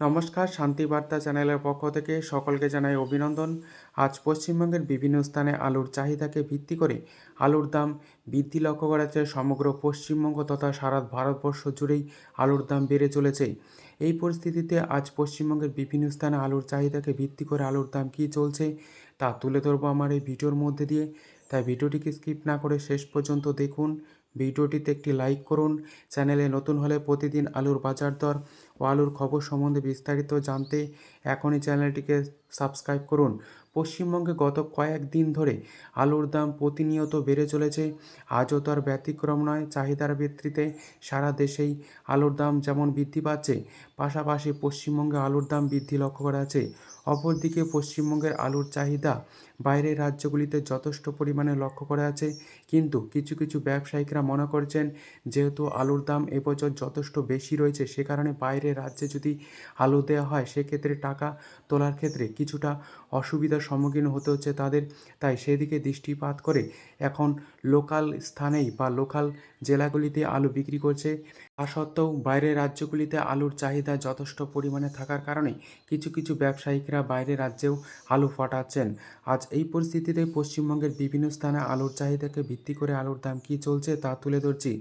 নমস্কার, শান্তি বার্তা চ্যানেলের পক্ষ থেকে সকলকে জানাই অভিনন্দন। আজ পশ্চিমবঙ্গের বিভিন্ন স্থানে আলুর চাহিদাকে ভিত্তি করে আলুর দাম বৃদ্ধি লক্ষ্য করা যাচ্ছে। সমগ্র পশ্চিমবঙ্গ তথা সারা ভারতবর্ষ জুড়েই আলুর দাম বেড়ে চলেছে। এই পরিস্থিতিতে আজ পশ্চিমবঙ্গের বিভিন্ন স্থানে আলুর চাহিদাকে ভিত্তি করে আলুর দাম কী চলছে, তা তুলে ধরবো আমার এই ভিডিওর মধ্যে দিয়ে। তাই ভিডিওটিকে স্কিপ না করে শেষ পর্যন্ত দেখুন। ভিডিওটিতে একটি লাইক করুন। চ্যানেলে নতুন হলে প্রতিদিন আলুর বাজার দর ও আলুর খবর সম্বন্ধে বিস্তারিত জানতে এখনই চ্যানেলটিকে সাবস্ক্রাইব করুন। পশ্চিমবঙ্গে গত কয়েকদিন ধরে আলুর দাম প্রতিনিয়ত বেড়ে চলেছে। আজও তার ব্যতিক্রম নয়, চাহিদার ভিত্তিতে সারা দেশেই আলুর দাম যেমন বৃদ্ধি পাচ্ছে, পাশাপাশি পশ্চিমবঙ্গে আলুর দাম বৃদ্ধি লক্ষ্য করা আছে অপরদিকে পশ্চিমবঙ্গের আলুর চাহিদা বাইরের রাজ্যগুলিতে যথেষ্ট পরিমাণে লক্ষ্য করা আছে কিন্তু কিছু কিছু ব্যবসায়িকরা মনে করছেন, যেহেতু আলুর দাম এবছর যথেষ্ট বেশি রয়েছে, সে কারণে বাইরের রাজ্যে যদি আলু দেওয়া হয়, সেক্ষেত্রে টাকা তোলার ক্ষেত্রে কিছুটা অসুবিধার সম্মুখীন হতে হচ্ছে তাদের। তাই সেদিকে দৃষ্টিপাত করে এখন লোকাল স্থানেই বা লোকাল জেলাগুলিতে আলু বিক্রি করছে। তা সত্ত্বেও বাইরের রাজ্যগুলিতে আলুর চাহিদা যথেষ্ট পরিমাণে থাকার কারণে কিছু কিছু ব্যবসায়িকরা বাইরের রাজ্যেও আলু ফাটাচ্ছেন। আজ এই পরিস্থিতিতে পশ্চিমবঙ্গের বিভিন্ন স্থানে আলুর চাহিদাকে ভিত্তি করে আলুর দাম কী চলছে তা তুলে ধরছি।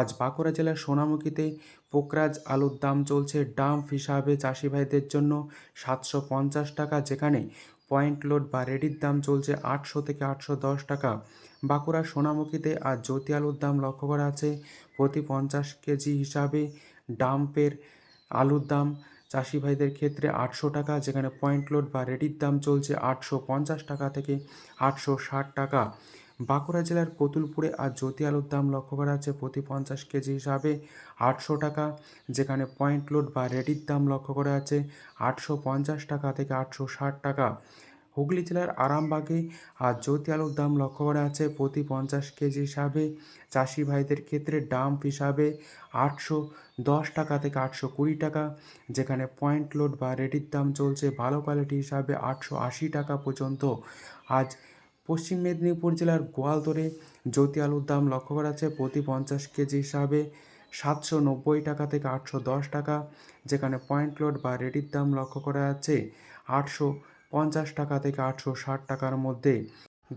আজ বাঁকুড়া জেলার সোনামুখীতে পোকরাজ আলুর দাম চলছে ডাম্প হিসাবে চাষি ভাইদের জন্য সাতশো পঞ্চাশ টাকা, যেখানে পয়েন্ট লোড বা রেডির দাম চলছে আটশো থেকে আটশো দশ টাকা। বাঁকুড়ার সোনামুখীতে আর জ্যোতি আলুর দাম লক্ষ্য করা আছে। প্রতি পঞ্চাশ কেজি হিসাবে ডাম্পের আলুর দাম চাষি ভাইদের ক্ষেত্রে আটশো টাকা, যেখানে পয়েন্ট লোড বা রেডির দাম চলছে আটশো পঞ্চাশ টাকা থেকে আটশো ষাট টাকা। বাঁকুড়া জেলার কতুলপুরে আজ জ্যোতি আলুর দাম লক্ষ্য করা আছে প্রতি পঞ্চাশ কেজি হিসাবে আটশো টাকা, যেখানে পয়েন্ট লোড বা রেডির দাম লক্ষ্য করা আছে আটশো পঞ্চাশ টাকা থেকে আটশো ষাট টাকা। হুগলি জেলার আরামবাগে আজ জ্যোতি আলুর দাম লক্ষ্য করা আছে প্রতি পঞ্চাশ কেজি হিসাবে। চাষি ভাইদের ক্ষেত্রে ডাম্প হিসাবে আটশো দশ টাকা থেকে আটশো কুড়ি টাকা, যেখানে পয়েন্ট লোড বা রেডির দাম চলছে ভালো কোয়ালিটি হিসাবে আটশো আশি টাকা পর্যন্ত। আজ পশ্চিম মেদিনীপুর জেলার গোয়ালতরে জ্যোতি আলুর দাম লক্ষ্য করা আছে প্রতি পঞ্চাশ কেজি হিসাবে সাতশো নব্বই টাকা থেকে আটশো দশ টাকা, যেখানে পয়েন্ট লোড বা রেডির দাম লক্ষ্য করা যাচ্ছে আটশো পঞ্চাশ টাকা থেকে আটশো ষাট টাকার মধ্যে।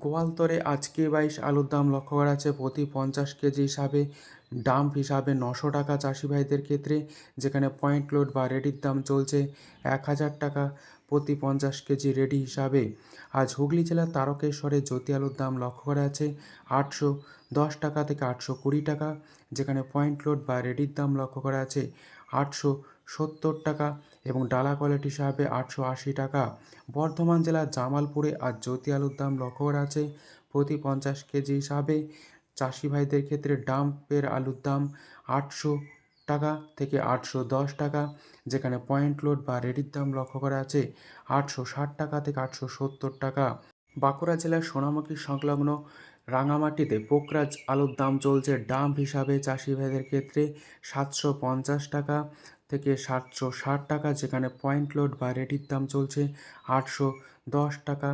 গোয়ালতরে আজকে বাইশ আলুর দাম লক্ষ্য করা আছে প্রতি পঞ্চাশ কেজি হিসাবে ডাম্প হিসাবে নশো টাকা চাষি ভাইদের ক্ষেত্রে, যেখানে পয়েন্ট লোড বা রেডির দাম চলছে এক হাজার টাকা প্রতি পঞ্চাশ কেজি রেডি হিসাবে। আজ হুগলি জেলার তারকেশ্বরে জ্যোতি আলুর দাম লক্ষ্য করা আছে আটশো দশ টাকা থেকে আটশো কুড়ি টাকা, যেখানে পয়েন্ট লোড বা রেডির দাম লক্ষ্য করা আছে আটশো সত্তর টাকা এবং ডালা কোয়ালিটি হিসাবে আটশো আশি টাকা। বর্ধমান জেলার জামালপুরে আজ জ্যোতি আলুর দাম লক্ষ্য করা আছে প্রতি পঞ্চাশ কেজি হিসাবে। চাষি ভাইদের ক্ষেত্রে ডাম্পের আলুর দাম আটশো টাকা থেকে আটশো দশ টাকা, যেখানে পয়েন্ট লোড বা রেডির দাম লক্ষ্য করা আছে আটশো ষাট টাকা থেকে আটশো সত্তর টাকা। বাঁকুড়া জেলার সোনামুখী সংলগ্ন রাঙামাটিতে পোকরাজ আলুর দাম চলছে ডাম্প হিসাবে চাষি ভাইদের ক্ষেত্রে সাতশো পঞ্চাশ টাকা থেকে সাতশো ষাট টাকা, যেখানে পয়েন্ট লোড বা রেডির দাম চলছে আটশো দশ টাকা।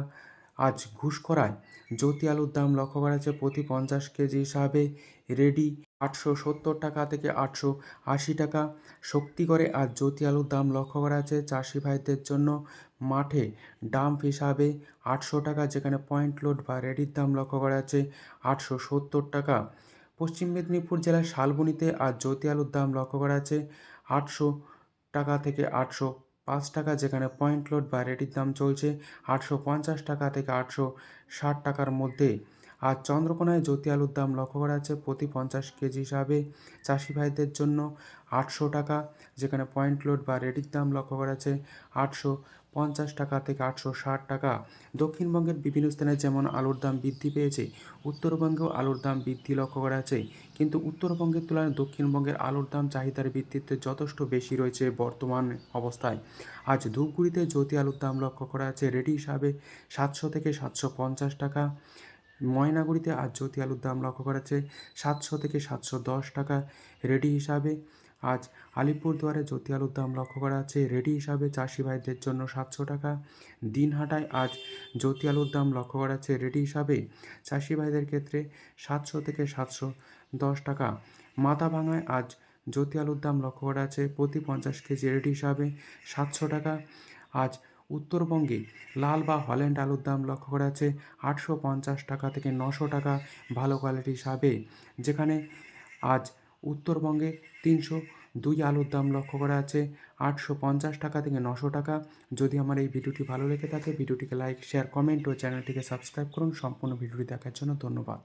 আজ ঘুষখরায় জ্যোতি আলুর দাম লক্ষ্য করা যাচ্ছে প্রতি পঞ্চাশ কেজি হিসাবে। রেডি আটশো সত্তর টাকা থেকে আটশো আশি টাকা। শক্তি করে আর জ্যোতি আলুর দাম লক্ষ্য করা আছে চাষি ভাইদের জন্য। মাঠে ডাম্প হিসাবে আটশো টাকা, যেখানে পয়েন্ট লোড বা রেডির দাম লক্ষ্য করা আছে আটশো সত্তর টাকা। পশ্চিম মেদিনীপুর জেলার শালবনিতে আর জ্যোতি আলুর দাম লক্ষ্য করা আছে আটশো টাকা থেকে আটশো পাঁচ টাকা, যেখানে পয়েন্ট লোড বা রেডির দাম চলছে আটশো পঞ্চাশ টাকা থেকে আটশো ষাট টাকার মধ্যে। আর চন্দ্রকোনায় জ্যোতি আলুর দাম লক্ষ্য করা যাচ্ছে প্রতি পঞ্চাশ কেজি হিসাবে চাষি ভাইদের জন্য আটশো টাকা, যেখানে পয়েন্ট লোড বা রেডির দাম লক্ষ্য করা যাচ্ছে আটশো পঞ্চাশ টাকা থেকে আটশো ষাট টাকা। দক্ষিণবঙ্গের বিভিন্ন স্থানে যেমন আলুর দাম বৃদ্ধি পেয়েছে, উত্তরবঙ্গেও আলুর দাম বৃদ্ধি লক্ষ্য করা আছে কিন্তু উত্তরবঙ্গের তুলনায় দক্ষিণবঙ্গের আলুর দাম চাহিদার ভিত্তিতে যথেষ্ট বেশি রয়েছে বর্তমান অবস্থায়। আজ ধূপগুড়িতে জ্যোতি আলুর দাম লক্ষ্য করা আছে রেডি হিসাবে সাতশো থেকে সাতশো পঞ্চাশ টাকা ময়নাগুড়িতে আজ জ্যোতি আলুর দাম লক্ষ্য করা যাচ্ছে সাতশো থেকে সাতশো দশ টাকা রেডি হিসাবে। আজ আলিপুরদুয়ারে জ্যোতি আলুর দাম লক্ষ্য করা আছে রেডি হিসাবে চাষি ভাইদের জন্য সাতশো টাকা। দিনহাটায় আজ জ্যোতি আলুর দাম লক্ষ্য করা আছে রেডি হিসাবে চাষি ভাইদের ক্ষেত্রে সাতশো থেকে সাতশো দশ টাকা। মাথাভাঙায় আজ জ্যোতি আলুর দাম লক্ষ্য করা আছে প্রতি পঞ্চাশ কেজি রেট হিসাবে সাতশো টাকা। আজ উত্তরবঙ্গে লাল বা হল্যান্ড আলুর দাম লক্ষ্য করা আছে আটশো পঞ্চাশ টাকা থেকে নশো টাকা ভালো কোয়ালিটি হিসাবে, যেখানে আজ উত্তরবঙ্গে তিনশো দুই আলুর দাম লক্ষ্য করা আছে আটশো পঞ্চাশ টাকা থেকে নশো টাকা। যদি আমার এই ভিডিওটি ভালো লেগে থাকে, ভিডিওটিকে লাইক শেয়ার কমেন্ট ও চ্যানেলটিকে সাবস্ক্রাইব করুন। সম্পূর্ণ ভিডিওটি দেখার জন্য ধন্যবাদ।